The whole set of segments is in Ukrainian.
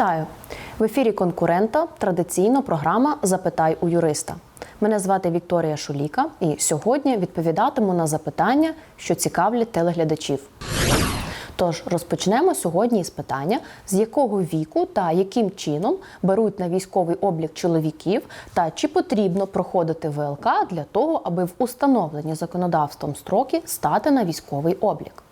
Вітаю в ефірі конкурента. Традиційно програма Запитай у юриста. Мене звати Вікторія Шуліка, і сьогодні відповідатиму на запитання, що цікавлять телеглядачів. Тож розпочнемо сьогодні із питання, з якого віку та яким чином беруть на військовий облік чоловіків, та чи потрібно проходити ВЛК для того, аби в установлені законодавством строки стати на військовий облік.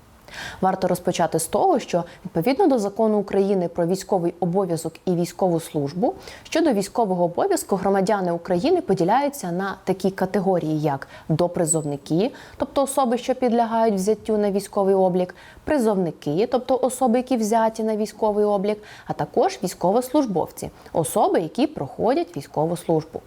Варто розпочати з того, що відповідно до закону України про військовий обов'язок і військову службу щодо військового обов'язку громадяни України поділяються на такі категорії, як допризовники, тобто особи, що підлягають взяттю на військовий облік, призовники, тобто особи, які взяті на військовий облік, а також військовослужбовці, особи, які проходять військову службу.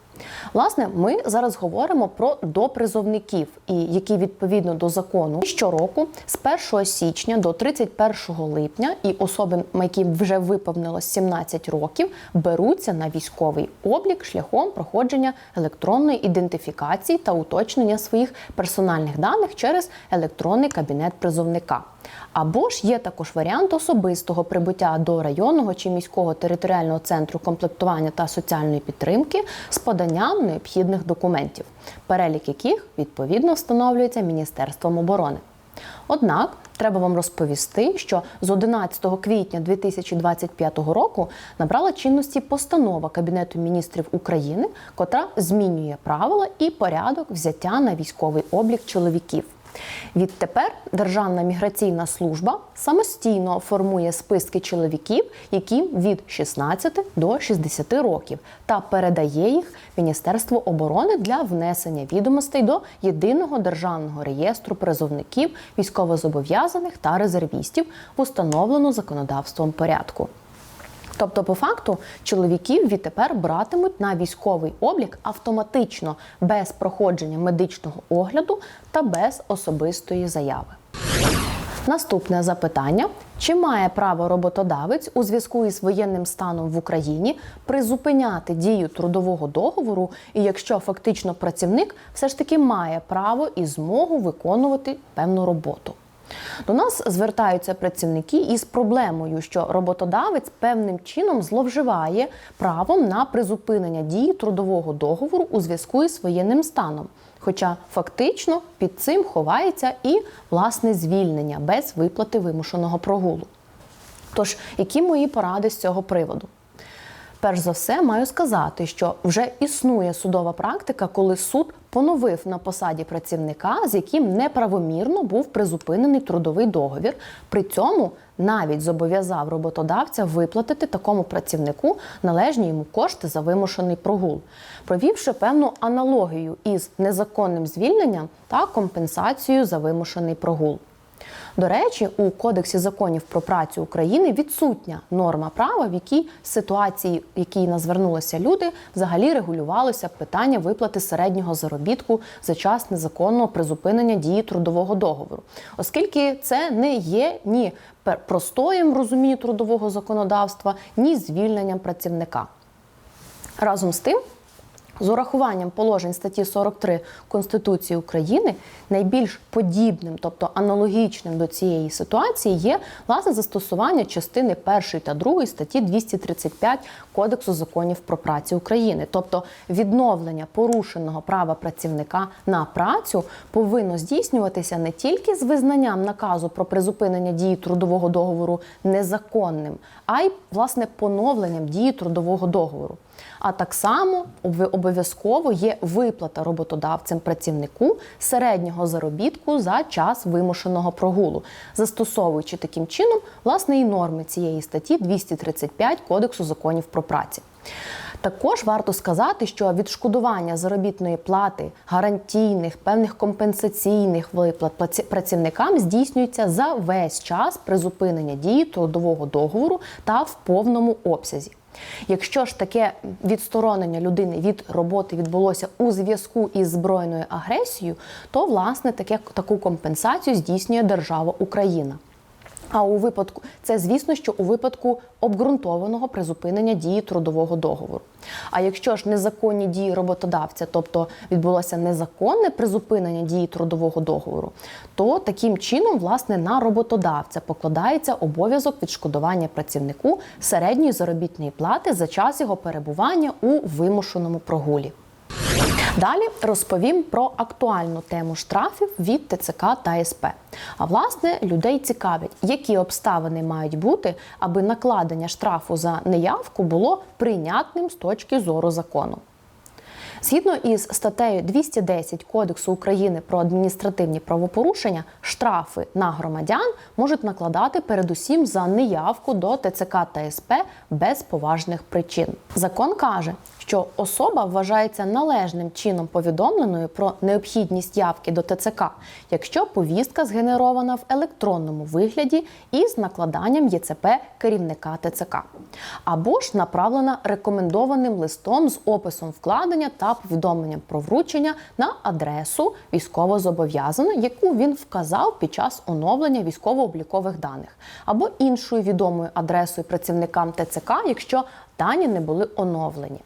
Власне, ми зараз говоримо про допризовників, і які відповідно до закону щороку з 1 січня до 31 липня і особи, яким вже виповнилось 17 років, беруться на військовий облік шляхом проходження електронної ідентифікації та уточнення своїх персональних даних через електронний кабінет призовника. Або ж є також варіант особистого прибуття до районного чи міського територіального центру комплектування та соціальної підтримки з поданням необхідних документів, перелік яких відповідно встановлюється Міністерством оборони. Однак треба вам розповісти, що з 11 квітня 2025 року набрала чинності постанова Кабінету міністрів України, котра змінює правила і порядок взяття на військовий облік чоловіків. Відтепер Державна міграційна служба самостійно формує списки чоловіків, яким від 16 до 60 років, та передає їх Міністерству оборони для внесення відомостей до єдиного державного реєстру призовників, військовозобов'язаних та резервістів в установлену законодавством порядку. Тобто, по факту, чоловіків відтепер братимуть на військовий облік автоматично без проходження медичного огляду та без особистої заяви. Наступне запитання: чи має право роботодавець у зв'язку із воєнним станом в Україні призупиняти дію трудового договору, і якщо фактично працівник все ж таки має право і змогу виконувати певну роботу? До нас звертаються працівники із проблемою, що роботодавець певним чином зловживає правом на призупинення дії трудового договору у зв'язку із воєнним станом. Хоча фактично під цим ховається і власне звільнення без виплати вимушеного прогулу. Тож, які мої поради з цього приводу? Перш за все, маю сказати, що вже існує судова практика, коли суд поновив на посаді працівника, з яким неправомірно був призупинений трудовий договір. При цьому навіть зобов'язав роботодавця виплатити такому працівнику належні йому кошти за вимушений прогул, провівши певну аналогію із незаконним звільненням та компенсацією за вимушений прогул. До речі, у Кодексі законів про працю України відсутня норма права, в якій ситуації, в якій нас звернулися люди, взагалі регулювалося питання виплати середнього заробітку за час незаконного призупинення дії трудового договору, оскільки це не є ні простоєм розумінні трудового законодавства, ні звільненням працівника. Разом з тим. З урахуванням положень статті 43 Конституції України найбільш подібним, тобто аналогічним до цієї ситуації, є власне застосування частини 1 та 2 статті 235 Кодексу законів про працю України, тобто відновлення порушеного права працівника на працю повинно здійснюватися не тільки з визнанням наказу про призупинення дії трудового договору незаконним, а й власне поновленням дії трудового договору. А так само обов'язково є виплата роботодавцем працівнику середнього заробітку за час вимушеного прогулу, застосовуючи таким чином власне і норми цієї статті 235 Кодексу законів про працю. Також варто сказати, що відшкодування заробітної плати, гарантійних, певних компенсаційних виплат працівникам здійснюється за весь час призупинення дії трудового договору та в повному обсязі. Якщо ж таке відсторонення людини від роботи відбулося у зв'язку із збройною агресією, то власне таке таку компенсацію здійснює держава Україна. А у випадку це, звісно, що у випадку обґрунтованого призупинення дії трудового договору. А якщо ж незаконні дії роботодавця, тобто відбулося незаконне призупинення дії трудового договору, то таким чином, власне, на роботодавця покладається обов'язок відшкодування працівнику середньої заробітної плати за час його перебування у вимушеному прогулі. Далі розповім про актуальну тему штрафів від ТЦК та СП. А власне людей цікавить, які обставини мають бути, аби накладення штрафу за неявку було прийнятним з точки зору закону. Згідно із статтею 210 Кодексу України про адміністративні правопорушення, штрафи на громадян можуть накладати передусім за неявку до ТЦК та СП без поважних причин. Закон каже, що особа вважається належним чином повідомленою про необхідність явки до ТЦК, якщо повістка згенерована в електронному вигляді із накладанням ЄЦП керівника ТЦК, або ж направлена рекомендованим листом з описом вкладення та повідомленням про вручення на адресу військовозобов'язаного, яку він вказав під час оновлення військово-облікових даних, або іншою відомою адресою працівникам ТЦК, якщо дані не були оновлені.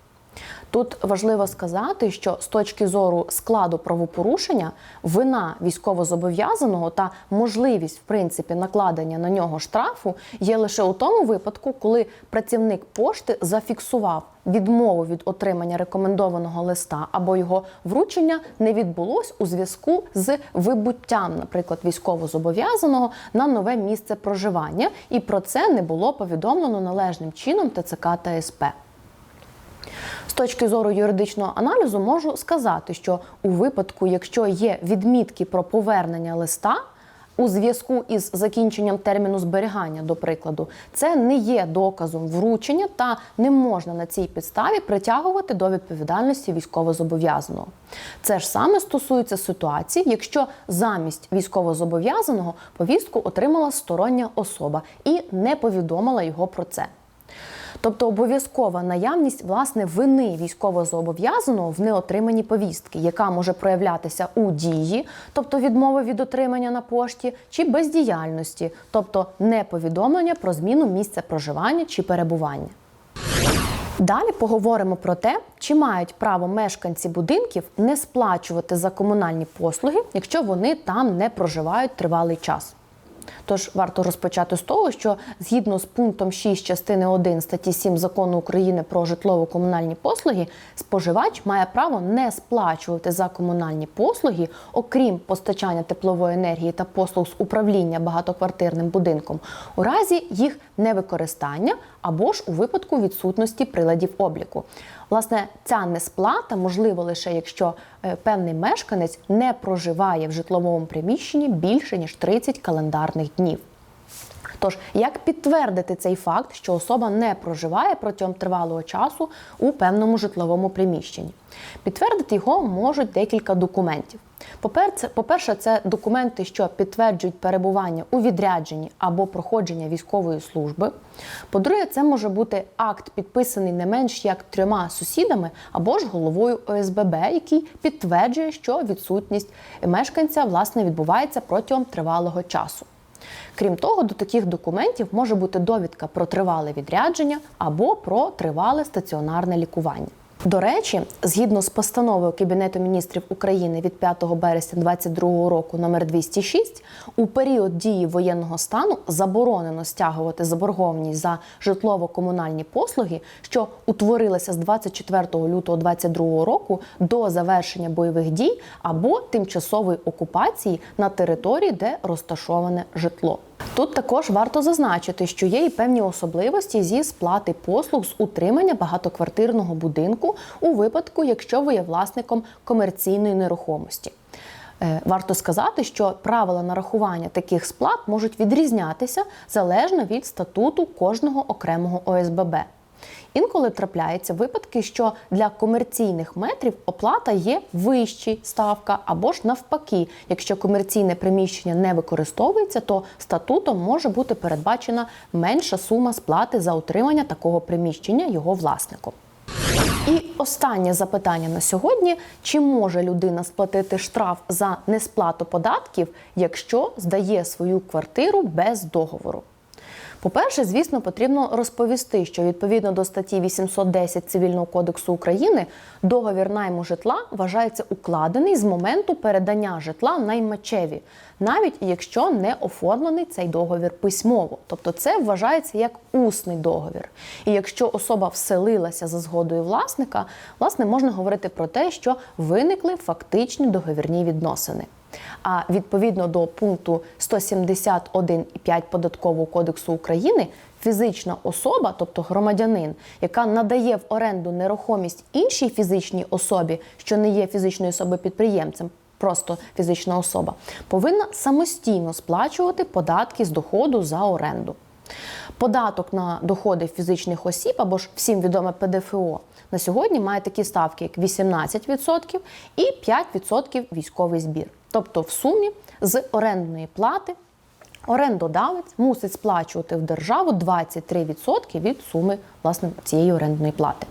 Тут важливо сказати, що з точки зору складу правопорушення вина військовозобов'язаного та можливість в принципі накладення на нього штрафу є лише у тому випадку, коли працівник пошти зафіксував відмову від отримання рекомендованого листа або його вручення не відбулось у зв'язку з вибуттям, наприклад, військовозобов'язаного на нове місце проживання, і про це не було повідомлено належним чином ТЦК та СП. З точки зору юридичного аналізу можу сказати, що у випадку, якщо є відмітки про повернення листа у зв'язку із закінченням терміну зберігання, до прикладу, це не є доказом вручення та не можна на цій підставі притягувати до відповідальності військовозобов'язаного. Це ж саме стосується ситуації, якщо замість військовозобов'язаного повістку отримала стороння особа і не повідомила його про це. Тобто обов'язкова наявність власне вини військовозобов'язаного в неотриманні повістки, яка може проявлятися у дії, тобто відмови від отримання на пошті, чи бездіяльності, тобто неповідомлення про зміну місця проживання чи перебування. Далі поговоримо про те, чи мають право мешканці будинків не сплачувати за комунальні послуги, якщо вони там не проживають тривалий час. Тож варто розпочати з того, що згідно з пунктом 6 частини 1 статті 7 закону України про житлово-комунальні послуги, споживач має право не сплачувати за комунальні послуги, окрім постачання теплової енергії та послуг з управління багатоквартирним будинком, у разі їх невикористання або ж у випадку відсутності приладів обліку. Власне, ця несплата можлива лише якщо е, певний мешканець не проживає в житловому приміщенні більше ніж 30 календарних днів. Тож, як підтвердити цей факт, що особа не проживає протягом тривалого часу у певному житловому приміщенні? Підтвердити його можуть декілька документів. По-перше, це документи, що підтверджують перебування у відрядженні або проходження військової служби. По-друге, це може бути акт, підписаний не менш як трьома сусідами або ж головою ОСББ, який підтверджує, що відсутність мешканця власне відбувається протягом тривалого часу. Крім того, до таких документів може бути довідка про тривале відрядження або про тривале стаціонарне лікування. До речі, згідно з постановою Кабінету міністрів України від 5 березня 2022 року номер 206, у період дії воєнного стану заборонено стягувати заборгованість за житлово-комунальні послуги, що утворилися з 24 лютого 2022 року до завершення бойових дій або тимчасової окупації на території, де розташоване житло. Тут також варто зазначити, що є і певні особливості зі сплати послуг з утримання багатоквартирного будинку у випадку, якщо ви є власником комерційної нерухомості. Е, варто сказати, що правила нарахування таких сплат можуть відрізнятися залежно від статуту кожного окремого ОСББ. Інколи трапляються випадки, що для комерційних метрів оплата є вищий ставка, або ж навпаки, якщо комерційне приміщення не використовується, то статутом може бути передбачена менша сума сплати за утримання такого приміщення його власником. І останнє запитання на сьогодні: чи може людина сплатити штраф за несплату податків, якщо здає свою квартиру без договору? По-перше, звісно, потрібно розповісти, що відповідно до статті 810 Цивільного кодексу України договір найму житла вважається укладений з моменту передання житла наймачеві, навіть якщо не оформлений цей договір письмово. Тобто це вважається як усний договір. І якщо особа вселилася за згодою власника, власне можна говорити про те, що виникли фактичні договірні відносини. А відповідно до пункту 171.5 Податкового кодексу України, фізична особа, тобто громадянин, яка надає в оренду нерухомість іншій фізичній особі, що не є фізичною особою підприємцем. Просто фізична особа повинна самостійно сплачувати податки з доходу за оренду. Податок на доходи фізичних осіб або ж всім відоме ПДФО на сьогодні має такі ставки, як 18% і 5% військовий збір. Тобто, в сумі з орендної плати орендодавець мусить сплачувати в державу 23% від суми власне цієї орендної плати.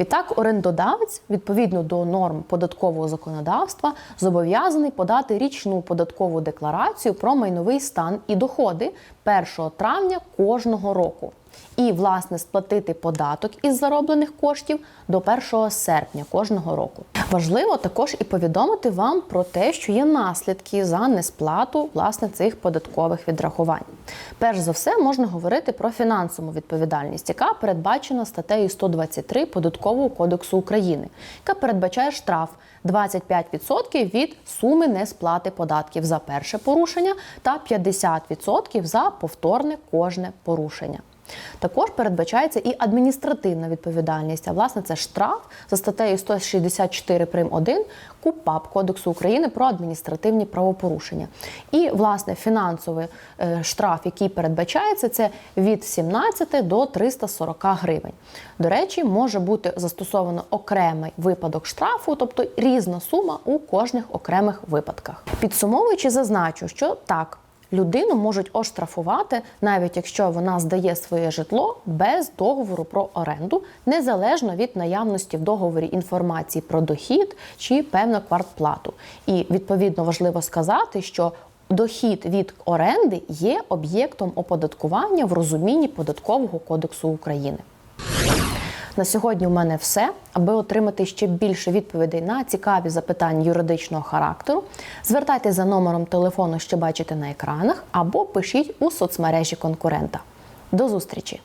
Відтак, орендодавець, відповідно до норм податкового законодавства, зобов'язаний подати річну податкову декларацію про майновий стан і доходи 1 травня кожного року. І, власне, сплатити податок із зароблених коштів до 1 серпня кожного року. Важливо також і повідомити вам про те, що є наслідки за несплату власне цих податкових відрахувань. Перш за все, можна говорити про фінансову відповідальність, яка передбачена статтею 123 Податкового кодексу України, яка передбачає штраф 25% від суми несплати податків за перше порушення та 50% за повторне кожне порушення. Також передбачається і адміністративна відповідальність. А власне це штраф за статтею 164 прим. 1 КУПАП Кодексу України про адміністративні правопорушення. І власне фінансовий е, штраф, який передбачається, це від 17 до 340 гривень. До речі, може бути застосовано окремий випадок штрафу, тобто різна сума у кожних окремих випадках. Підсумовуючи, зазначу, що так. Людину можуть оштрафувати, навіть якщо вона здає своє житло без договору про оренду, незалежно від наявності в договорі інформації про дохід чи певну квартплату. І відповідно важливо сказати, що дохід від оренди є об'єктом оподаткування в розумінні податкового кодексу України. На сьогодні у мене все. Аби отримати ще більше відповідей на цікаві запитання юридичного характеру, звертайтеся за номером телефону, що бачите на екранах, або пишіть у соцмережі конкурента. До зустрічі!